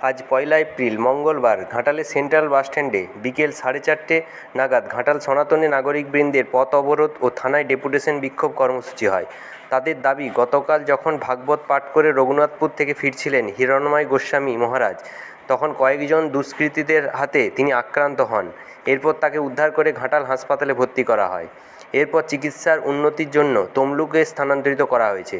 আজ পয়লা এপ্রিল, মঙ্গলবার ঘাটালের সেন্ট্রাল বাসস্ট্যান্ডে বিকেল সাড়ে চারটে নাগাদ ঘাটাল সনাতনী নাগরিকবৃন্দের পথ অবরোধ ও থানায় ডেপুটেশন বিক্ষোভ কর্মসূচি হয়। তাদের দাবি, গতকাল যখন ভাগবত পাঠ করে রঘুনাথপুর থেকে ফিরছিলেন হিরণময় গোস্বামী মহারাজ, তখন কয়েকজন দুষ্কৃতীদের হাতে তিনি আক্রান্ত হন। এরপর তাকে উদ্ধার করে ঘাটাল হাসপাতালে ভর্তি করা হয়। এরপর চিকিৎসার উন্নতির জন্য তমলুকে স্থানান্তরিত করা হয়েছে।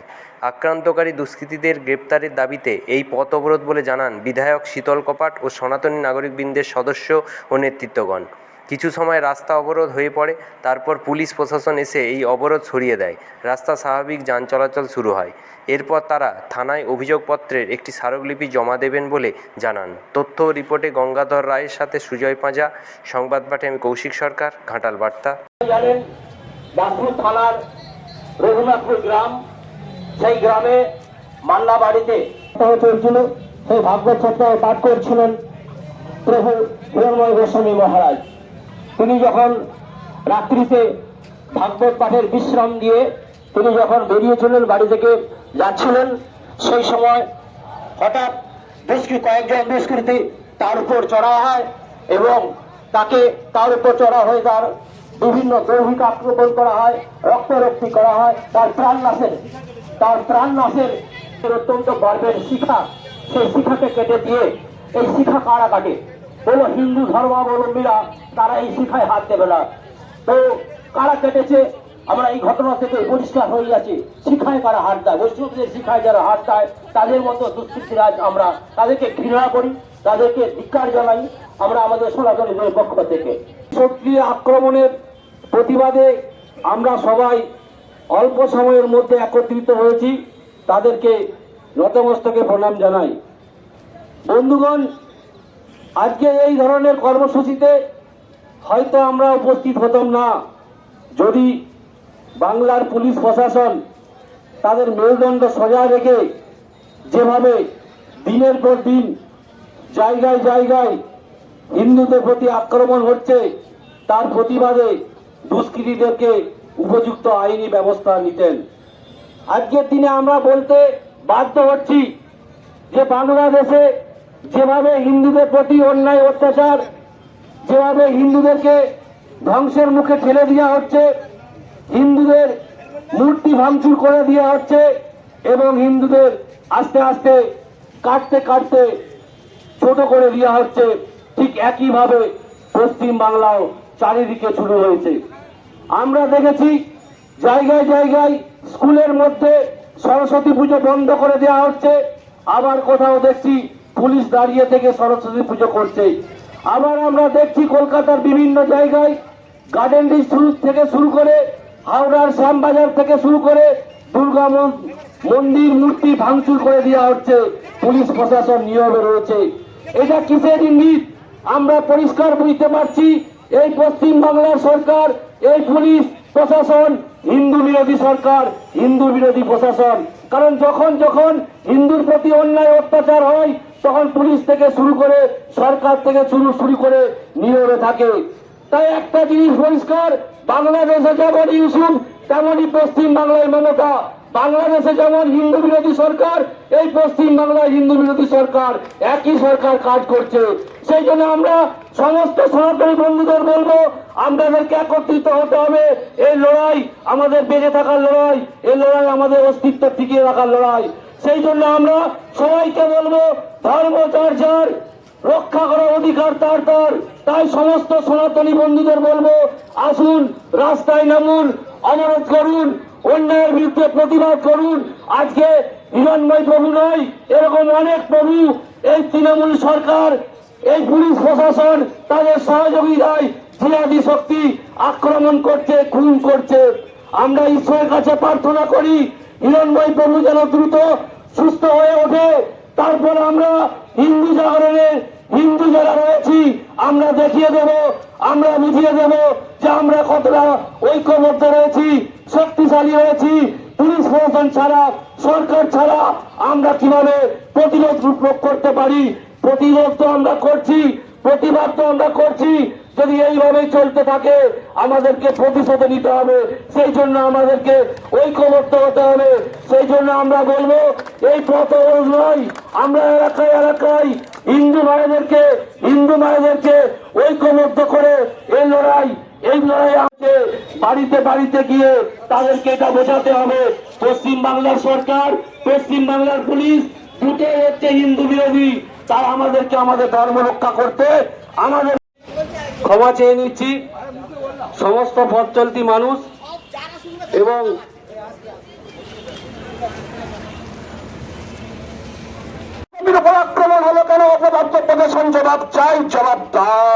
আক্রান্তকারী দুষ্কৃতীদের গ্রেপ্তারের দাবিতে এই পথ অবরোধ বলে জানান বিধায়ক শীতল কপাট ও সনাতনী নাগরিকবৃন্দের সদস্য ও নেতৃত্বগণ। কিছু সময় রাস্তা অবরোধ হয়ে পড়ে, তারপর পুলিশ প্রশাসন এসে এই অবরোধ সরিয়ে দেয়। রাস্তা স্বাভাবিক যান চলাচল শুরু হয়। এরপর তারা থানায় অভিযোগপত্রের একটি স্মারকলিপি জমা দেবেন বলে জানান। তথ্য রিপোর্টে গঙ্গাধর রায়ের সাথে সুজয় পাঁজা, সংবাদ পাঠে আমি কৌশিক সরকার, ঘাটাল বার্তা। দাসপুর থানার রঘুনাথপুর গ্রাম, সেই গ্রামে মান্না বাড়িতে চলছিল সেই ভাগবত সপ্তাহে পাঠ করছিলেন প্রভু হিরণময় গোস্বামী মহারাজ। তিনি যখন রাত্রিতে ভাগবত পাঠের বিশ্রাম দিয়ে তিনি যখন বেরিয়েছিলেন বাড়ি থেকে যাচ্ছিলেন, সেই সময় হঠাৎ দুষ্কৃ কয়েকজন দুষ্কৃতী তার উপর চড়া হয় এবং তাকে তার উপর চড়া হয়ে তার বিভিন্ন দৈহিক আক্রমণ করা হয় রক্তরক্তি করা হয়, তার প্রাণ নাশের, তার প্রাণ নাশের অত্যন্ত গর্বের শিখা। সেই শিখাকে কেটে দিয়ে এই শিখা কারা কাটে? কোনো হিন্দু ধর্মাবলম্বীরা, তারা এই শিখায় হাত দেবে না। তো কারা কেটেছে? আমরা এই ঘটনা থেকে পরিষ্কার হয়ে যাচ্ছি। শিখায় কারা হাত দেয়? বৈষ্ণবদের শিখায় যারা হাত দেয়, তাদের মতো দুষ্কৃতিরাজ আমরা। তাদেরকে ঘৃণা করি, তাদেরকে ধিক্কার জানাই আমরা আমাদের সনাতনীদের পক্ষ থেকে। সক্রিয় আক্রমণের প্রতিবাদে আমরা সবাই অল্প সময়ের মধ্যে একত্রিত হয়েছি। তাদেরকে নতমস্তকে প্রণাম জানাই। বন্ধুগণ, আজকে এই ধরনের কর্মসূচিতে হয়তো আমরা উপস্থিত হতাম না। যদি বাংলার পুলিশ প্রশাসন তাদের মেরুদণ্ড সজা রেখে যেভাবে দিনের পর দিন জায়গায় জায়গায় হিন্দুদের প্রতি আক্রমণ হচ্ছে, তার প্রতিবাদে দুষ্কৃতীদেরকে উপযুক্ত আইনি ব্যবস্থা নিতেন। আজকের দিনে আমরা বলতে বাধ্য হচ্ছি যে বাংলাদেশে যেভাবে হিন্দুদের প্রতি অন্যায় অত্যাচার, যেভাবে হিন্দুদেরকে ধ্বংসের মুখে ঠেলে দেওয়া হচ্ছে, হিন্দুদের মূর্তি ভাঙচুর করে দেওয়া হচ্ছে এবং হিন্দুদের আস্তে আস্তে কাটতে কাটতে ছোট করে দেওয়া হচ্ছে। ঠিক একইভাবে পশ্চিম বাংলাও চারিদিকে শুরু হয়েছে। আমরা দেখেছি জায়গায় জায়গায় স্কুলের মধ্যে সরস্বতী পুজো বন্ধ করে দেওয়া হচ্ছে। আবার কোথাও দেখছি পুলিশ দাঁড়িয়ে থেকে সরস্বতী পুজো করছে। আবার আমরা দেখছি কলকাতার বিভিন্ন জায়গায় গার্ডেন শুরু থেকে শুরু করে হাওড়ার শ্যামবাজার থেকে শুরু করে দুর্গা মন- মন্দির মূর্তি ভাঙচুর করে দেওয়া হচ্ছে। পুলিশ প্রশাসন নিয়মে রয়েছে। এটা কিসের ইঙ্গিত? আমরা পরিষ্কার বুঝতে পারছি এই পশ্চিম বাংলার সরকার, এই পুলিশ প্রশাসন, হিন্দু বিরোধী সরকার, হিন্দু বিরোধী প্রশাসন। কারণ যখন যখন হিন্দুর প্রতি অন্যায় অত্যাচার হয়, তখন পুলিশ থেকে শুরু করে, সরকার থেকে শুরু শুরু করে নীরবে থাকে। তাই একটা জিনিস পরিষ্কার, বাংলাদেশে যেমন ইউসুফ, তেমনই পশ্চিম বাংলায় মমতা। বাংলাদেশে যেমন হিন্দু বিরোধী সরকার, এই পশ্চিম বাংলায় হিন্দু বিরোধী সরকার একই সরকার কাজ করছে। সেই জন্য আমরা সমস্ত সনাতনী বন্ধুদের বলব, আমাদেরকে একত্রিত হতে হবে। এই লড়াই আমাদের বেঁচে থাকার লড়াই, এই লড়াই আমাদের অস্তিত্ব টিকিয়ে রাখার লড়াই। সেই জন্য আমরা সবাইকে বলব, ধর্ম চর্চার রক্ষা করার অধিকার তার তার। তাই সমস্ত সনাতনী বন্ধুদের বলব, আসুন, রাস্তায় নামুন, অবরোধ করুন অন্যায়ের বিরুদ্ধে প্রতিবাদ করুন। আজকে হিরণময় প্রভু নয়, এরকম অনেক প্রভু এই তৃণমূল সরকার, এই পুলিশ প্রশাসন তাদের সহযোগিতায় জিহাদি শক্তি আক্রমণ করছে, খুন করছে। আমরা ঈশ্বরের কাছে প্রার্থনা করি হিরণময় প্রভু যেন দ্রুত সুস্থ হয়ে ওঠে। তারপর আমরা হিন্দু জাগরণের হিন্দু যারা রয়েছি আমরা দেখিয়ে দেব, আমরা বুঝিয়ে দেব যে আমরা কতটা ঐক্যবদ্ধ রয়েছি, শক্তিশালী হয়েছি পুলিশ প্রশাসন ছাড়া, সরকার ছাড়া আমরা কীভাবে প্রতিরোধ রূপ করতে পারি? প্রতিরোধ তো আমরা করছি, প্রতিবাদ তো আমরা করছি। যদি এইভাবেই চলতে থাকে, আমাদেরকে প্রতিশোধ নিতে হবে। সেই জন্য আমাদেরকে ঐক্যবদ্ধ হতে হবে। সেই জন্য আমরা বলব, এই পথ নয়। আমরা এলাকায় এলাকায় হিন্দু ভাইদেরকে হিন্দু ভাইদেরকে ঐক্যবদ্ধ করে এই লড়াই এই লড়াই আছে বাড়িতে বাড়িতে গিয়ে তাদেরকে এটা বোঝাতে হবে। পশ্চিম বাংলার সরকার, পশ্চিম বাংলার পুলিশ দুটোই হচ্ছে হিন্দু বিরোধী। তারা আমাদেরকে আমাদের ধর্ম রক্ষা করতে আমাদের ক্ষমা চেয়ে নিচ্ছি। সমস্ত পথ চলতি মানুষ এবং নবীর অপদার্থ প্রদর্শন জবাব চাই জবাব দাও।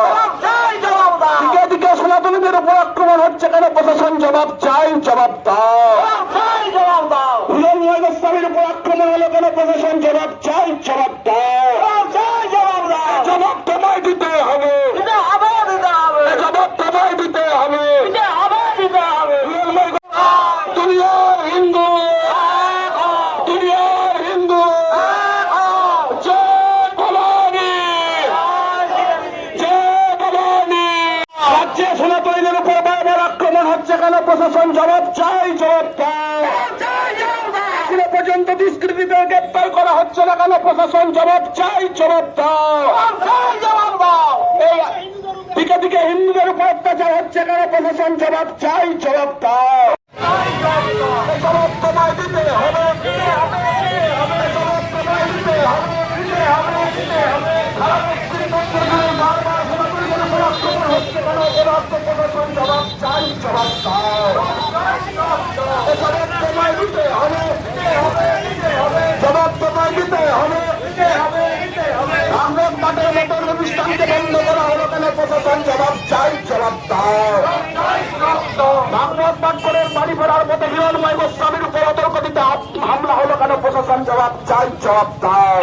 দিকে দিকে সনাতনীদের উপর আক্রমণ হচ্ছে কেন? প্রশাসন জবাব চাই জবাব দাও। হিরণ গোস্বামীর উপর আক্রমণ হলো কেন? প্রশাসন জবাব চাই জবাব দাও এ জবাব তোমায় দিতে হবে এ জবাব তোমায় দিতে হবে হিরণময় গোস্বামী, দুনিয়ার হিন্দু দুনিয়ার হিন্দু জয় ভবানী জয় ভবানী রাজ্যে সনাতনীদের উপর বারবার আক্রমণ হচ্ছে কেন প্রশাসন জবাব চাই, জবাব এখনও পর্যন্ত দুষ্কৃতীদের গ্রেপ্তার করা হচ্ছে না কেন? প্রশাসন জবাব চাই, জবাব দাও। দিকে দিকে হিন্দুদের উপর অত্যাচার হচ্ছে কেন? প্রশাসন জবাব চাই, জবাব দাও। জবাব দিতে হবে জবাব দিতে হবে। আক্রমণ হচ্ছে কেন অপরাধ প্রশাসন জবাব চাই জবাব দাও। তোমায় দিতে হবে জবাব তোমায় দিতে হবে রামদেব মাঠের মতন অনুষ্ঠানকে বন্ধ করা হলো কেন প্রশাসন জবাব চাই জবাব দাও বাড়ি ফেরার মতো হিরণময় গোস্বামীর অতর্কতিতে হামলা হলো কেন প্রশাসন জবাব? চাই জবাব দাও।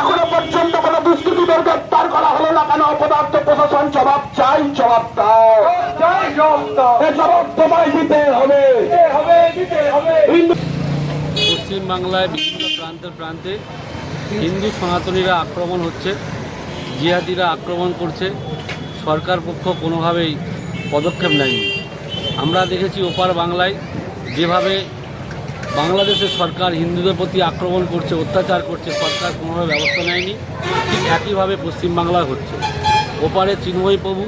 এখনও পর্যন্ত কোন দুষ্কৃতীদের গ্রেপ্তার করা হলো না কেন? অপদার্থ প্রশাসন জবাব চাই জবাব দাও। জবাব তোমায় হবে। পশ্চিমবাংলায় বিভিন্ন প্রান্তে প্রান্তে হিন্দু সনাতনীরা আক্রমণ হচ্ছে, জিহাদিরা আক্রমণ করছে। সরকার পক্ষ কোনোভাবেই পদক্ষেপ নেয়নি। আমরা দেখেছি ওপার বাংলায় যেভাবে বাংলাদেশের সরকার হিন্দুদের প্রতি আক্রমণ করছে, অত্যাচার করছে, সরকার কোনোভাবে ব্যবস্থা নেয়নি। ঠিক একইভাবে পশ্চিমবাংলায় হচ্ছে। ওপারে চিন্ময় প্রভু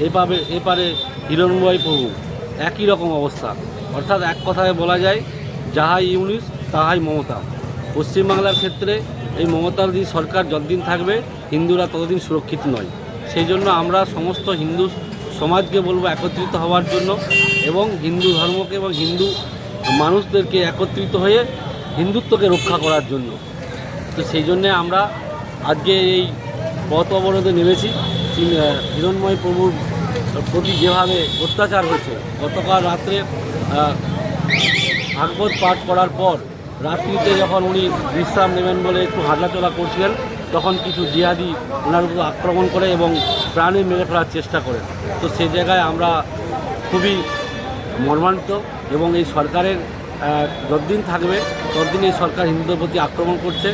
এপারে এপারে হিরণময় প্রভু। একই রকম অবস্থা। অর্থাৎ এক কথায় বলা যায়, যাহাই ইউনিস, তাহাই মমতা। পশ্চিমবাংলার ক্ষেত্রে এই মমতাদি সরকার যতদিন থাকবে, হিন্দুরা ততদিন সুরক্ষিত নয়। সেই জন্য আমরা সমস্ত হিন্দু সমাজকে বলব একত্রিত হওয়ার জন্য এবং হিন্দু ধর্মকে এবং হিন্দু মানুষদেরকে একত্রিত হয়ে হিন্দুত্বকে রক্ষা করার জন্য। তো সেই জন্যে আমরা আজকে এই পথ অবরোধে নেমেছি। হিরণময় প্রভুর প্রতি যেভাবে অত্যাচার হয়েছে, গতকাল রাত্রে ভাগবত পাঠ করার পর রাত্রিতে যখন উনি বিশ্রাম নেবেন বলে একটু হাঁটাচলা করছিলেন, তখন কিছু জিহাদি ওনার উপর আক্রমণ করে এবং প্রাণে মেরে ফেলার চেষ্টা করে তো সেই জায়গায় আমরা খুবই মর্মান্বিত এবং এই সরকারের যতদিন থাকবে, ততদিন এই সরকার হিন্দুদের প্রতি আক্রমণ করছে,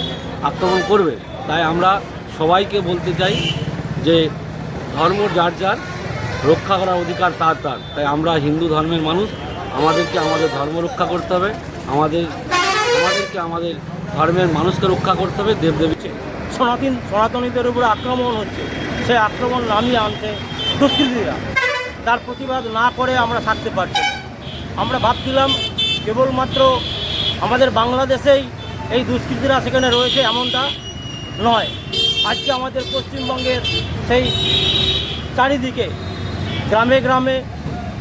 আক্রমণ করবে। তাই আমরা সবাইকে বলতে চাই যে ধর্ম যার যার, রক্ষা করার অধিকার তার তার। তাই আমরা হিন্দু ধর্মের মানুষ, আমাদেরকে আমাদের ধর্ম রক্ষা করতে হবে, আমাদের, আমাদেরকে আমাদের ধর্মের মানুষকে রক্ষা করতে হবে দেবদেবীকে সনাতন, সনাতনীদের উপরে আক্রমণ হচ্ছে। সেই আক্রমণ নামিয়ে আনছে দুষ্কৃতীরা। তার প্রতিবাদ না করে আমরা থাকতে পারছি আমরা ভাবছিলাম কেবলমাত্র আমাদের বাংলাদেশেই এই দুষ্কৃতীরা সেখানে রয়েছে এমনটা নয়। আজকে আমাদের পশ্চিমবঙ্গের সেই চারিদিকে গ্রামে গ্রামে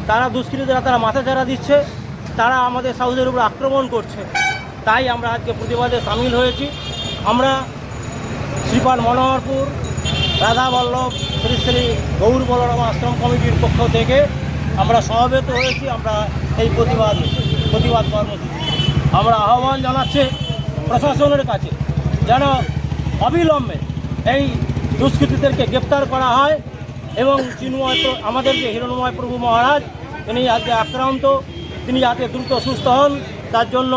তারা দুষ্কৃতীরা তারা মাথাচাড়া দিচ্ছে, তারা আমাদের সাউদের উপর আক্রমণ করছে। তাই আমরা আজকে প্রতিবাদে সামিল হয়েছি। আমরা শ্রীপাল মনোহরপুর রাধা বল্লভ, শ্রী শ্রী গৌর বলরাম আশ্রম কমিটির পক্ষ থেকে আমরা সমবেত হয়েছি, আমরা এই প্রতিবাদ প্রতিবাদ কর্মসূচি। আমরা আহ্বান জানাচ্ছি প্রশাসনের কাছে যেন অবিলম্বে এই দুষ্কৃতীদেরকে গ্রেপ্তার করা হয় এবং চিন্ময় আমাদের যে হিরণময় প্রভু মহারাজ, তিনি আজকে আক্রান্ত, তিনি যাতে দ্রুত সুস্থ হন, তার জন্য